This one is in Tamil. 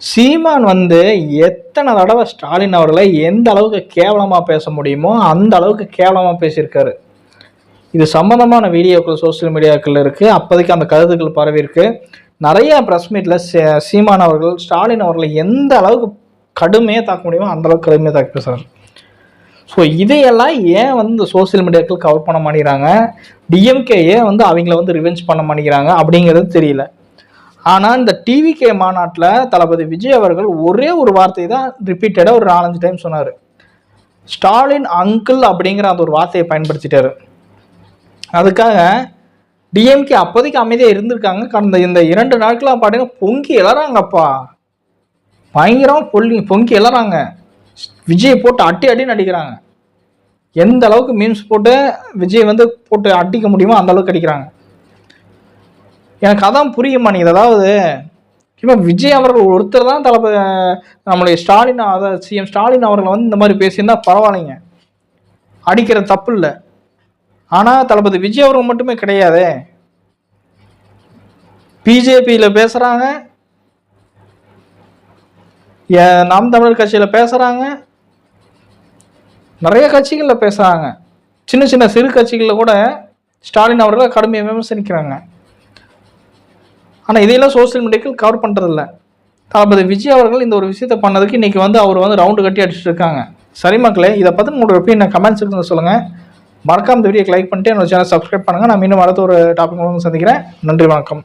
சீமான் வந்து எத்தனை தடவை ஸ்டாலின் அவர்களை எந்த அளவுக்கு கேவலமாக பேச முடியுமோ அந்த அளவுக்கு கேவலமாக பேசியிருக்காரு. இது சம்பந்தமான வீடியோக்கள் சோஷியல் மீடியாக்கள் இருக்குது அப்போதைக்கு அந்த கருத்துக்கள் பரவி இருக்கு. நிறைய ப்ரெஸ் மீட்டில் சீமான் அவர்கள் ஸ்டாலின் அவர்களை எந்த அளவுக்கு கடுமையாக தாக்க முடியுமோ அந்த அளவுக்கு கடுமையாக தாக்கி பேசுகிறார் ஸோ இதையெல்லாம் ஏன் வந்து சோசியல் சோஷியல் மீடியாக்கள் கவர் பண்ண மாட்டேங்கிறாங்க? டிஎம்கே ஏன் வந்து அவங்கள வந்து ரிவெஞ்ச் பண்ண மாட்டேங்கிறாங்க? அப்படிங்கிறது தெரியல. ஆனால் இந்த டிவிகே மாநாட்டில் தளபதி விஜய் அவர்கள் ஒரே ஒரு வார்த்தை தான் ரிப்பீட்டடாக ஒரு நாலஞ்சு டைம் சொன்னார். ஸ்டாலின் அங்கிள் அப்படிங்கிற அந்த ஒரு வார்த்தையை பயன்படுத்திட்டாரு. அதுக்காக டிஎம்கே அப்போதைக்கு அமைதியாக இருந்திருக்காங்க. கடந்த இந்த இரண்டு நாட்களாக பார்த்தீங்கன்னா பொங்கி எழறாங்கப்பா பயங்கரமாக பொல்லி பொங்கி எழறாங்க விஜய் போட்டு அட்டி அடின்னு அடிக்கிறாங்க. எந்த அளவுக்கு மீம்ஸ் போட்டு விஜய் வந்து போட்டு அடிக்க முடியுமோ அந்த அளவுக்கு அடிக்கிறாங்க. எனக்கு அதான் புரிய மாட்டேங்குது அதாவது இப்போ விஜய் அவர்கள் ஒருத்தர் தான் தளபதி நம்மளுடைய ஸ்டாலின் அதாவது சிஎம் ஸ்டாலின் அவர்களை வந்து இந்த மாதிரி பேசியிருந்தா பரவாயில்லைங்க. அடிக்கிற தப்பு இல்லை. ஆனால் தளபதி விஜய் அவர்கள் மட்டுமே கிடையாது. பிஜேபியில் பேசுகிறாங்க நாம் தமிழர் கட்சியில் பேசுகிறாங்க நிறைய கட்சிகளில் பேசுகிறாங்க சின்ன சின்ன சிறு கட்சிகளில் கூட ஸ்டாலின் அவர்களை கடுமையாக விமர்சனிக்கிறாங்க. ஆனால் இதையெல்லாம் சோஷியல் மீடியாக்கள் கவர் பண்ணுறதில்ல தளபதி விஜய் அவர்கள் இந்த ஒரு விஷயத்த பண்ணதுக்கு இன்றைக்கி வந்து அவர் வந்து ரவுண்டு கட்டி அடிச்சுட்டு இருக்காங்க. சரி மக்களே இதை பற்றி உங்களோட ஒப்பீனியன் கமெண்ட் செக்ஷனில் சொல்லுங்கள் மறக்காம இந்த வீடியோக்கு லைக் பண்ணிட்டு என்னோட சேனல் சப்ஸ்கிரைப் பண்ணுங்கள் நான் மீண்டும் அடுத்த ஒரு டாபிக் சந்திக்கிறேன். நன்றி வணக்கம்.